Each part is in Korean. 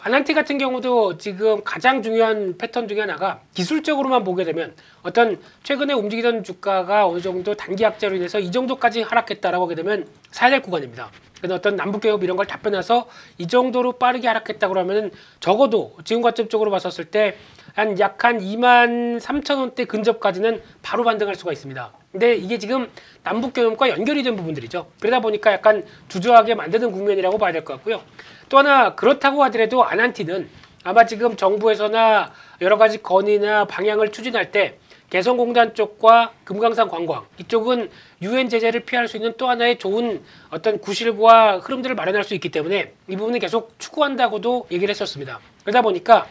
아난티 같은 경우도 지금 가장 중요한 패턴 중에 하나가 기술적으로만 보게 되면 어떤 최근에 움직이던 주가가 어느 정도 단기 악재로 인해서 이 정도까지 하락했다라고 하게 되면 사야 될 구간입니다. 그래서 어떤 남북개혁 이런 걸 다 빼놔서 이 정도로 빠르게 하락했다 그러면은 적어도 지금 관점적으로 봤었을 때 한약한 2만 3천 원대 근접까지는 바로 반등할 수가 있습니다. 근데 이게 지금 남북교역과 연결이 된 부분들이죠. 그러다 보니까 약간 주저하게 만드는 국면이라고 봐야 될 것 같고요. 또 하나 그렇다고 하더라도 아난티는 아마 지금 정부에서나 여러 가지 건의나 방향을 추진할 때 개성공단 쪽과 금강산 관광 이쪽은 유엔 제재를 피할 수 있는 또 하나의 좋은 어떤 구실과 흐름들을 마련할 수 있기 때문에 이 부분은 계속 추구한다고도 얘기를 했었습니다. 그러다 보니까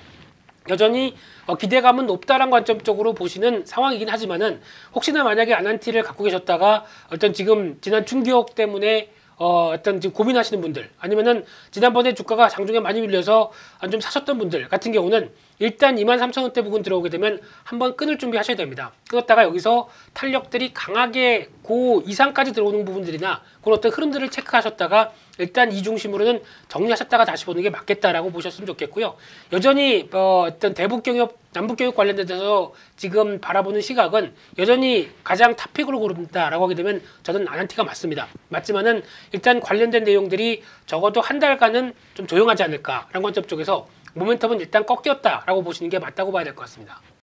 여전히 어, 기대감은 높다란 관점적으로 보시는 상황이긴 하지만은 혹시나 만약에 아난티를 갖고 계셨다가 어떤 지금 지난 충격 때문에 어, 어떤 지금 고민하시는 분들 아니면은 지난번에 주가가 장중에 많이 밀려서 좀 사셨던 분들 같은 경우는 일단 2만 3천 원대 부근 들어오게 되면 한번 끊을 준비하셔야 됩니다. 끊었다가 여기서 탄력들이 강하게 고 이상까지 들어오는 부분들이나 그런 어떤 흐름들을 체크하셨다가 일단 이 중심으로는 정리하셨다가 다시 보는 게 맞겠다라고 보셨으면 좋겠고요. 여전히 어, 어떤 대북 경협, 남북 경협 관련돼서 지금 바라보는 시각은 여전히 가장 탑픽으로 고른다라고 하게 되면 저는 아난티가 맞습니다. 맞지만은 일단 관련된 내용들이 적어도 한 달간은 좀 조용하지 않을까라는 관점 쪽에서 모멘텀은 일단 꺾였다라고 보시는 게 맞다고 봐야 될 것 같습니다.